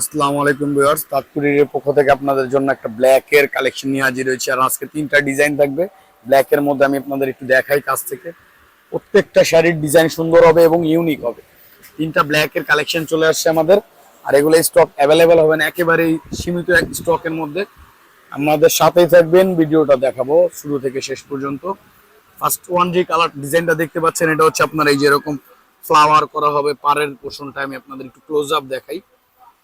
আসসালামু আলাইকুম ভিউয়ার্স। তাৎকুরির পক্ষ থেকে আপনাদের জন্য একটা ব্ল্যাক এর কালেকশন নিয়ে হাজির হয়েছে। আর আজকে তিনটা ডিজাইন থাকবে। ব্ল্যাক এর মধ্যে আমি আপনাদের একটু দেখাই কাছ থেকে। প্রত্যেকটা শাড়ির ডিজাইন সুন্দর হবে এবং ইউনিক হবে। তিনটা ব্ল্যাক এর কালেকশন চলে আসছে আমাদের। আর এগুলো স্টক অ্যাভেলেবেল হবে না। একেবারেই সীমিত এক স্টকের মধ্যে। আমাদের সাথেই থাকবেন। ভিডিওটা দেখাবো শুরু থেকে শেষ পর্যন্ত। ফার্স্ট ওয়ান যে কালার ডিজাইনটা দেখতে পাচ্ছেন, এটা হচ্ছে আপনার এই যেরকম ফ্লাওয়ার করা হবে। পাড়ের পোর্শনটা আমি আপনাদের একটু ক্লোজ আপ দেখাই।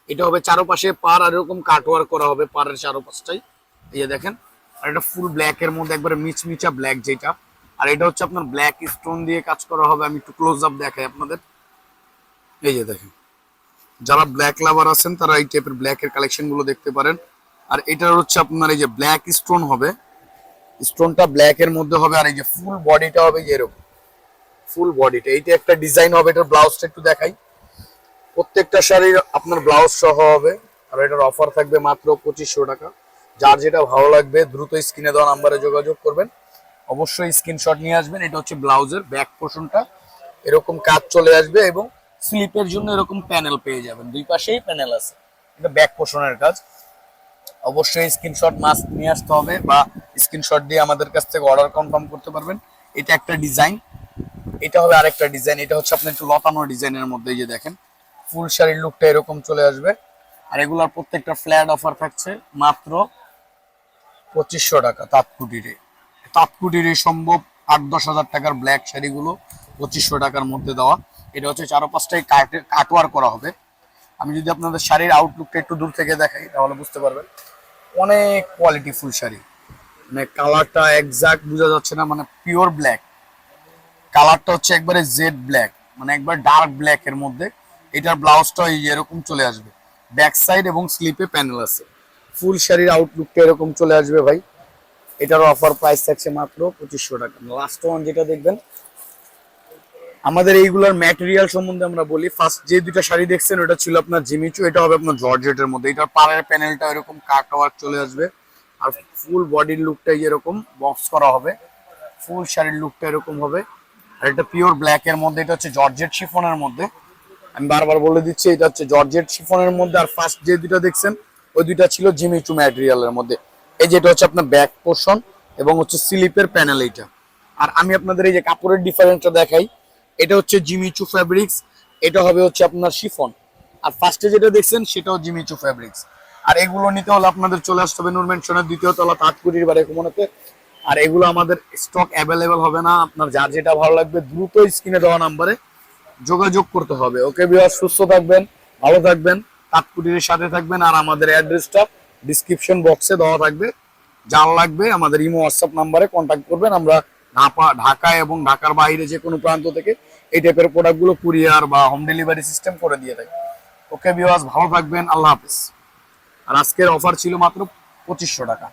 এটা হবে চারোপাশে পার আর এরকম কাটওয়ার করা হবে পারের চারোপাশটাই। এই যে দেখেন, আর এটা ফুল ব্ল্যাক এর মধ্যে একবারে মিচমিচা ব্ল্যাক যেটা। আর এটা হচ্ছে আপনার ব্ল্যাক স্টোন দিয়ে কাজ করা হবে, আমি একটু ক্লোজ আপ দেখাই আপনাদের। এই যে দেখেন, যারা ব্ল্যাক লাভার আছেন, তারা এই টাইপের ব্ল্যাক এর কালেকশনগুলো দেখতে পারেন। আর এটার হচ্ছে আপনার এই যে ব্ল্যাক স্টোন হবে স্টোনটা ব্ল্যাক এর মধ্যে হবে, আর এই যে ফুল বডিটা হবে যে এরকম। ফুল বডিটা এইটা একটা ডিজাইন হবে, এটার ব্লাউজটা একটু দেখাই। প্রত্যেকটা শাড়ির আপনার ব্লাউজ সহ হবে। আর এটার অফার থাকবে মাত্র পঁচিশশো টাকা। যার যেটা ভালো লাগবে, দ্রুত স্ক্রিনে দেওয়া নাম্বারে যোগাযোগ করবেন। অবশ্যই স্ক্রিনশট নিয়ে আসবেন। এটা হচ্ছে ব্লাউজের ব্যাক পোর্শনটা এরকম কাজ চলে আসবে এবং স্লিপের জন্য এরকম প্যানেল পেয়ে যাবেন। দুই পাশেই প্যানেল আছে। এটা ব্যাক পোর্শনের কাজ। অবশ্যই স্ক্রিনশট মাস্ক নিয়ে আসতে হবে বা স্ক্রিনশট দিয়ে আমাদের কাছ থেকে অর্ডার কনফার্ম করতে পারবেন। এটা একটা ডিজাইন এটা হবে আরেকটা ডিজাইন এটা হচ্ছে আপনার একটু লতানো ডিজাইনের মধ্যে যে দেখেন। ফুল শাড়ির লুকটা এরকম চলে আসবে। আর এগুলার প্রত্যেকটা ফ্ল্যাট অফার থাকছে মাত্র পঁচিশশো টাকা তাঁতকুটিরে তাঁতকুটিরে সম্ভব আট দশ হাজার টাকার ব্ল্যাক শাড়িগুলো পঁচিশশো টাকার মধ্যে দেওয়া। এটা হচ্ছে চারো পাঁচটাই কাটে কাটওয়ার করা হবে। আমি যদি আপনাদের শাড়ির আউটলুকটা একটু দূর থেকে দেখাই, তাহলে বুঝতে পারবেন। অনেক কোয়ালিটি ফুল শাড়ি। মানে কালারটা একজাক্ট বোঝা যাচ্ছে না মানে পিওর ব্ল্যাক কালারটা হচ্ছে একবারে জেড ব্ল্যাক মানে একবার ডার্ক ব্ল্যাক এর মধ্যে। এটার ব্লাউজটা এই এরকম চলে আসবে। ব্যাক সাইড এবং স্লিপে প্যানেল আছে। ফুল শাড়ির আউটলুকটা এরকম চলে আসবে ভাই। এটার অফার প্রাইস থাকছে মাত্র পঁচিশশো টাকা। লাস্ট ওয়ান যেটা দেখবেন, আমাদের এইগুলোর ম্যাটেরিয়াল সম্বন্ধে আমরা বলি। ফার্স্ট যে দুইটা শাড়ি দেখছেন, ওটা ছিল আপনার জিমিচু, এটা হবে আপনার জর্জেটের মধ্যে। এটার পাড়ের প্যানেলটা এরকম কাট ওয়ার্ক চলে আসবে। আর ফুল বডির লুকটা এরকম বক্স করা হবে। ফুল শাড়ির লুকটা এরকম হবে। আর এটা পিওর ব্ল্যাক এর মধ্যে, এটা হচ্ছে জর্জেট শিফনের মধ্যে। আমি বারবার বলে দিচ্ছি, এটা হচ্ছে জর্জেট শিফনের মধ্যে, আর ফার্স্ট যে দুইটা দেখছেন, ওই দুইটা ছিল জিমি জিমিচু ম্যাটেরিয়ালের মধ্যে। এই যেটা হচ্ছে আপনার ব্যাক পোর্শন এবং হচ্ছে স্লিপের প্যানেল এইটা। আর আমি আপনাদের এই যে কাপড়ের ডিফারেন্সটা দেখাই, এটা হচ্ছে জিমি জিমিচু ফ্যাব্রিক্স এটা হবে হচ্ছে আপনার শিফন। আর ফার্স্টে যেটা দেখছেন, সেটাও জিমিচু ফ্যাব্রিক্স আর এগুলো নিতে হলে আপনাদের চলে আসতে হবে নুর মেনশনের দ্বিতীয় তলা তাঁতকুড়ির বারে কোমনাতে আর এগুলো আমাদের স্টক অ্যাভেলেবেল হবে না, আপনার যার যেটা ভালো লাগবে, দ্রুত স্ক্রিনে দেওয়া নাম্বারে যোগাযোগ করতে হবে। ওকে বিহার সুস্থ থাকবেন, ভালো থাকবেন তাঁতকুটির সাথে থাকবেন, আর আমাদের অ্যাড্রেসটা ডিসক্রিপশন বক্সে দেওয়া থাকবে। যার লাগবে আমাদের ইমো হোয়াটসঅ্যাপ নাম্বারে কন্ট্যাক্ট করবেন। আমরা ঢাকা ঢাকা এবং ঢাকার বাইরে যে কোনো প্রান্ত থেকে এই টাইপের প্রোডাক্টগুলো কুরিয়ার বা হোম ডেলিভারি সিস্টেম করে দিয়ে থাকি। ওকে বিওয়াস ভালো থাকবেন, আল্লাহ হাফিজ। আর আজকের অফার ছিল মাত্র পঁচিশশো টাকা।